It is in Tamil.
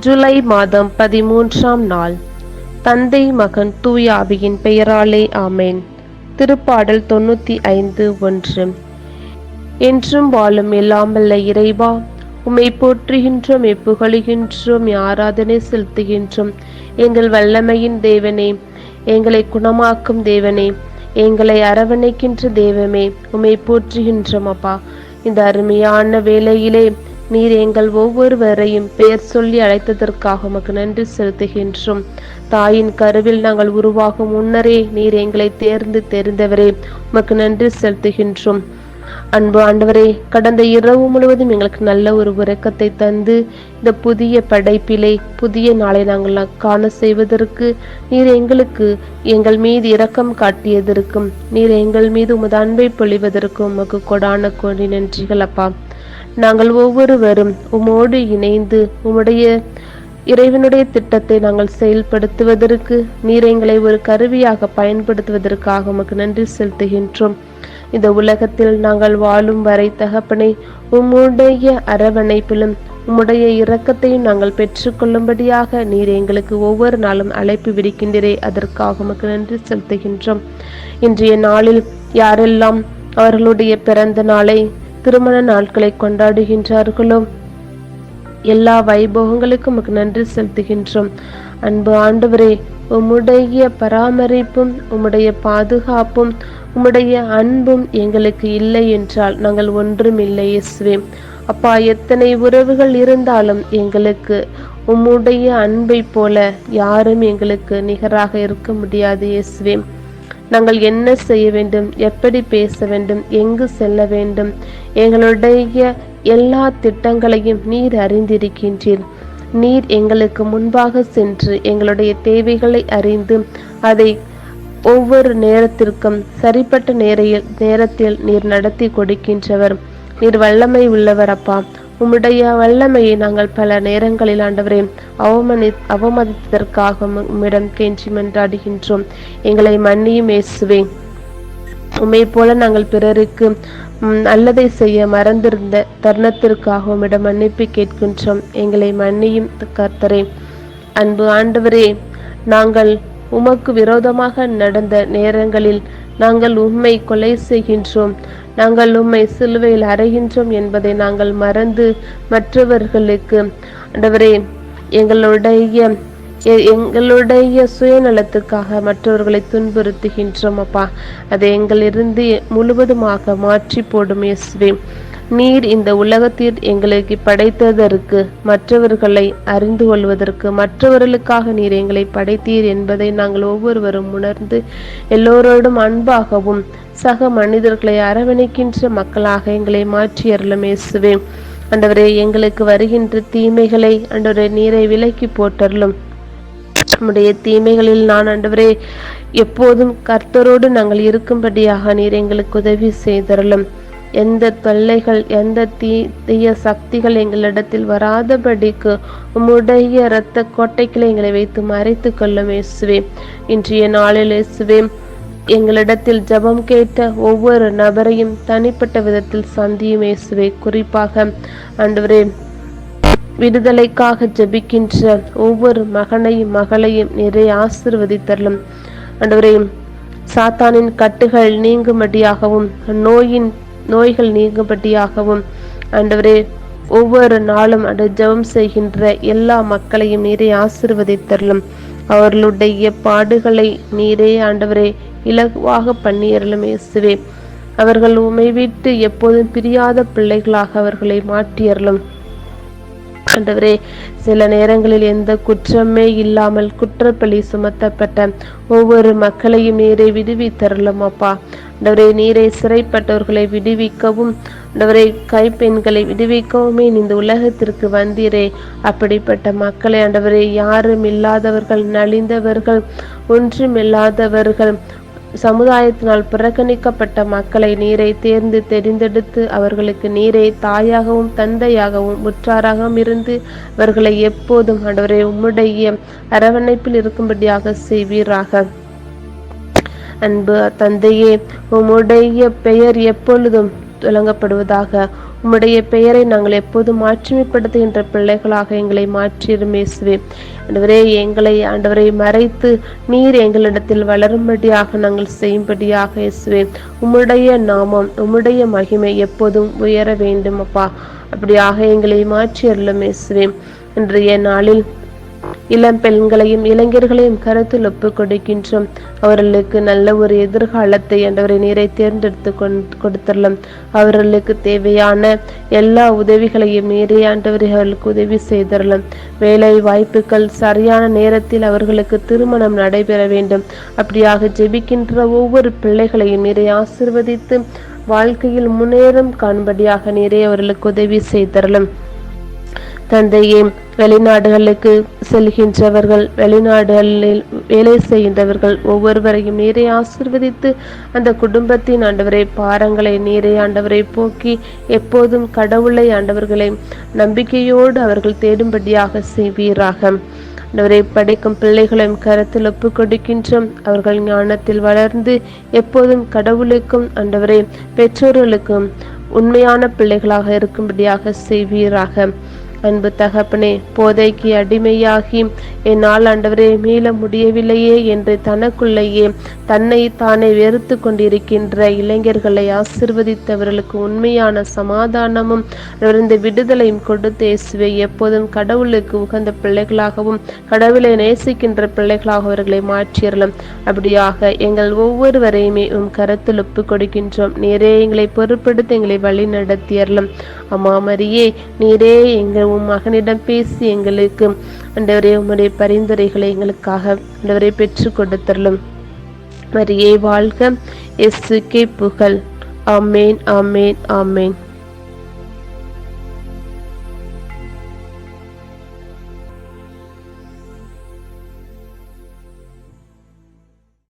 ஜூலை மாதம் பதிமூன்றாம் நாள். தந்தை மகன் தூயாவியின் பெயராலே ஆமேன். திருப்பாடல் தொண்ணூத்தி ஐந்து ஒன்று. என்றும் வாழும் எல்லாமல்ல இறைவா உம்மை போற்றுகின்றோம் எப்புகழுகின்றோம் ஆராதனை செலுத்துகின்றோம். எங்கள் வல்லமையின் தேவனே எங்களை குணமாக்கும் தேவனே எங்களை அரவணைக்கின்ற தேவமே உம்மை போற்றுகின்றோம் அப்பா. இந்த அருமையான வேளையிலே நீர் எங்கள் ஒவ்வொருவரையும் பெயர் சொல்லி அழைத்ததற்காக உமக்கு நன்றி செலுத்துகின்றோம். தாயின் கருவில் நாங்கள் உருவாகும் முன்னரே நீர் எங்களை தேர்ந்து தெரிந்தவரே உமக்கு நன்றி செலுத்துகின்றோம். அன்பு ஆண்டவரே கடந்த இரவு முழுவதும் எங்களுக்கு நல்ல ஒரு உறக்கத்தை தந்து இந்த புதிய படைப்பிலே புதிய நாளை நாங்கள் காண செய்வதற்கு நீர் எங்களுக்கு எங்கள் மீது இரக்கம் காட்டியதற்கும் நீர் எங்கள் மீது உமது அன்பை பொழிவதற்கும் உமக்கு கொடான கொடி நன்றிகள் அப்பா. நாங்கள் ஒவ்வொருவரும் உமோடு இணைந்து உம்முடைய இறைவனுடைய திட்டத்தை நாங்கள் செயல்படுத்துவதற்கு நீர் எங்களை ஒரு கருவியாக பயன்படுத்துவதற்காக உமக்கு நன்றி செலுத்துகின்றோம். இந்த உலகத்தில் நாங்கள் வாழும் வரை தகப்பனை உம்முடைய அரவணைப்பிலும் உம்முடைய இரக்கத்தையும் நாங்கள் பெற்றுக்கொள்ளும்படியாக நீர் எங்களுக்கு ஒவ்வொரு நாளும் அழைப்பு விடுக்கின்றே அதற்காக உமக்கு நன்றி செலுத்துகின்றோம். இன்றைய நாளில் யாரெல்லாம் அவர்களுடைய பிறந்த நாளை திருமண நாட்களை கொண்டாடுகின்றார்களோ? எல்லா வைபவங்களுக்கும் உமக்கு நன்றி செலுத்துகின்றோம். அன்பு ஆண்டவரே உம்முடைய பராமரிப்பும் உம்முடைய பாதுகாப்பும் உம்முடைய அன்பும் எங்களுக்கு இல்லை என்றால் நாங்கள் ஒன்றும் இல்லை இயேசுவே. அப்பா எத்தனை உறவுகள் இருந்தாலும் எங்களுக்கு உம்முடைய அன்பை போல யாரும் எங்களுக்கு நிகராக இருக்க முடியாது இயேசுவே. நாங்கள் என்ன செய்ய வேண்டும் எப்படி பேச வேண்டும் எங்கு செல்ல வேண்டும் எங்களுடைய எல்லா திட்டங்களையும் நீர் அறிந்திருக்கின்றீர். நீர் எங்களுக்கு முன்பாக சென்று எங்களுடைய தேவைகளை அறிந்து அதை ஒவ்வொரு நேரத்திற்கும் சரிப்பட்ட நேரையில் நேரத்தில் நீர் நடத்தி கொடுக்கின்றவர். நீர் வல்லமை உள்ளவர் அப்பா. உம்முடைய வல்லமையை நாங்கள் பல நேரங்களில் ஆண்டவரே அவமனி அவமதித்ததற்காக உம்மிடம் கெஞ்சி மன்றாடுகின்றோம். எங்களை மன்னியும் இயேசுவே. உம்மை போல நாங்கள் பிறருக்கு நல்லதை செய்ய மறந்திருந்த தருணத்திற்காக உம்மிடம் மன்னிப்பு கேட்கின்றோம். எங்களை மன்னியும் கர்த்தரே. அன்பு ஆண்டவரே நாங்கள் உமக்கு விரோதமாக நடந்த நேரங்களில் நாங்கள் உம்மை கொலை செய்கின்றோம். நாங்கள் உம்மை சிலுவையில் அறைகின்றோம் என்பதை நாங்கள் மறந்து மற்றவர்களுக்கு ஆண்டவரே எங்களுடைய எங்களுடைய சுயநலத்துக்காக மற்றவர்களை துன்புறுத்துகின்றோம் அப்பா. அதை எங்களிருந்து முழுவதுமாக மாற்றி போடும் இயேசுவே. நீர் இந்த உலகத்தில் எங்களுக்கு படைத்ததற்கு மற்றவர்களை அறிந்து கொள்வதற்கு மற்றவர்களுக்காக நீர் எங்களை படைத்தீர் என்பதை நாங்கள் ஒவ்வொருவரும் உணர்ந்து எல்லோரோடும் அன்பாகவும் சக மனிதர்களை அரவணைக்கின்ற மக்களாக எங்களை மாற்றி ஏசுவேன் இயேசுவே. அண்டவரே எங்களுக்கு வருகின்ற தீமைகளை அண்டவரே நீரை விலக்கி போட்டருளும் நம்முடைய தீமைகளில் நான் அண்டவரே எப்போதும் கர்த்தரோடு நாங்கள் இருக்கும்படியாக நீர் எங்களுக்கு உதவி செய்தரலும் எந்த தொல்லைகள் எந்த தீ தீய சக்திகள் எங்களிடத்தில் வராதபடிக்கு உம்முடைய இரத்த கோட்டைகளை எங்களை வைத்து மறைத்து கொள்ளும் இயேசுவே. இன்றைய நாளில் இயேசுவே எங்களிடத்தில் ஜபம் கேட்ட ஒவ்வொரு நபரையும் தனிப்பட்ட விதத்தில் சந்தியும் இயேசுவே. குறிப்பாக ஆண்டவரே விடுதலைக்காக ஜபிக்கின்ற ஒவ்வொரு மகனையும் மகளையும் நிறைய ஆசிர்வதித்தரலும். ஆண்டவரே சாத்தானின் கட்டுகள் நீங்கும்படியாகவும் நோயின் நோய்கள் நீங்கும்படியாகவும் ஆண்டவரே ஒவ்வொரு நாளும் அன்று ஜெபம் செய்கின்ற எல்லா மக்களையும் நீரே ஆசிர்வதித்தரலும் அவர்களுடைய பாடுகளை நீரே ஆண்டவரே இலகுவாக பண்ணியறலும் இயேசுவே. அவர்கள் உமை விட்டு எப்போதும் பிரியாத பிள்ளைகளாக அவர்களை மாற்றியறலும் ஆண்டவரே சில நேரங்களில் எந்த குற்றமே இல்லாமல் குற்றப்பழி சுமத்தப்பட்ட ஒவ்வொரு மக்களையும் நேரே விடுவித்தரலும் அப்பா. ஆண்டவரே நீரை சிறைப்பட்டவர்களை விடுவிக்கவும். ஆண்டவரை கைப்பெண்களை விடுவிக்கவுமே இந்த உலகத்திற்கு வந்தீரே. அப்படிப்பட்ட மக்களை ஆண்டவரே யாரும் இல்லாதவர்கள் நலிந்தவர்கள் ஒன்றுமில்லாதவர்கள் சமுதாயத்தினால் புறக்கணிக்கப்பட்ட மக்களை நீரை தேர்ந்து தெரிந்தெடுத்து அவர்களுக்கு நீரை தாயாகவும் தந்தையாகவும் உற்றாராகவும் இருந்து அவர்களை எப்போதும் ஆண்டவரை உம்முடைய அரவணைப்பில் இருக்கும்படியாக செய்வீராக. அன்பு தந்தையே உம்முடைய பெயர் எப்பொழுதும் துலங்கப்படுவதாக. உம்முடைய பெயரை நாங்கள் எப்போதும் மாற்றுமைப்படுத்துகின்ற பிள்ளைகளாக எங்களை மாற்றிடும் இயேசுவே. ஆண்டவரே எங்களை ஆண்டவரை மறைத்து நீர் எங்களிடத்தில் வளரும்படியாக நாங்கள் செய்யும்படியாக இயேசுவே. உம்முடைய நாமம் உம்முடைய மகிமை எப்போதும் உயர வேண்டும் அப்பா. அப்படியாக எங்களை மாற்றி அருளும் இயேசுவே. இன்றைய நாளில் இளம் பெண்களையும் இளைஞர்களையும் கருத்தில் ஒப்பு கொடுக்கின்றோம். அவர்களுக்கு நல்ல ஒரு எதிர்காலத்தை ஆண்டவரை நீரை தேர்ந்தெடுத்து கொடுத்துள்ளோம் அவர்களுக்கு தேவையான எல்லா உதவிகளையும் நீரே ஆண்டவரை அவர்களுக்கு உதவி செய்தரலாம். வேலை வாய்ப்புகள் சரியான நேரத்தில் அவர்களுக்கு திருமணம் நடைபெற வேண்டும். அப்படியாக ஜெபிக்கின்ற ஒவ்வொரு பிள்ளைகளையும் நீரை ஆசிர்வதித்து வாழ்க்கையில் முன்னேறும் காண்படியாக நீரே அவர்களுக்கு உதவி செய்தரலாம். தந்தையே வெளிநாடுகளுக்கு செல்கின்றவர்கள் வெளிநாடுகளில் வேலை செய்கின்றவர்கள் ஒவ்வொருவரையும் நீரை ஆசிர்வதித்து அந்த குடும்பத்தின் ஆண்டவரை பாரங்களை நீரை ஆண்டவரை போக்கி எப்போதும் கடவுளை ஆண்டவர்களை நம்பிக்கையோடு அவர்கள் தேடும்படியாக செய்வீராக. ஆண்டவரை படிக்கும் பிள்ளைகளையும் கருத்தில் ஒப்பு கொடுக்கின்றோம். அவர்கள் ஞானத்தில் வளர்ந்து எப்போதும் கடவுளுக்கும் ஆண்டவரை பெற்றோர்களுக்கும் உண்மையான பிள்ளைகளாக இருக்கும்படியாக செய்வீராக. அன்பு தகப்பனே போதைக்கு அடிமையாகி என்னால் ஆண்டவரே மீள முடியவில்லையே என்று தனக்குள்ளேயே தன்னை தானே வெறுத்து கொண்டிருக்கின்ற இளைஞர்களை ஆசிர்வதித்தவர்களுக்கு உண்மையான சமாதானமும் இந்த விடுதலையும் கொடுத்து இயேசுவை எப்போதும் கடவுளுக்கு உகந்த பிள்ளைகளாகவும் கடவுளை நேசிக்கின்ற பிள்ளைகளாக அவர்களை மாற்றியறலாம் அப்படியாக எங்கள் ஒவ்வொருவரையுமே உம் கரத்தில் ஒப்பு கொடுக்கின்றோம். நீரே எங்களை பொறுப்படுத்தி எங்களை வழி நடத்தியறலாம் அம்மா மரியே நீரே எங்கள் உம் மகனிடம் பேசி எங்களுக்கு அண்டவரே உம்முடைய பரிந்துரைகளை எங்களுக்காக அண்டவரை பெற்று கொடுத்தரலும் மரியே வாழ்க எஸ் கே புகழ். ஆமேன் ஆமேன் ஆமேன்.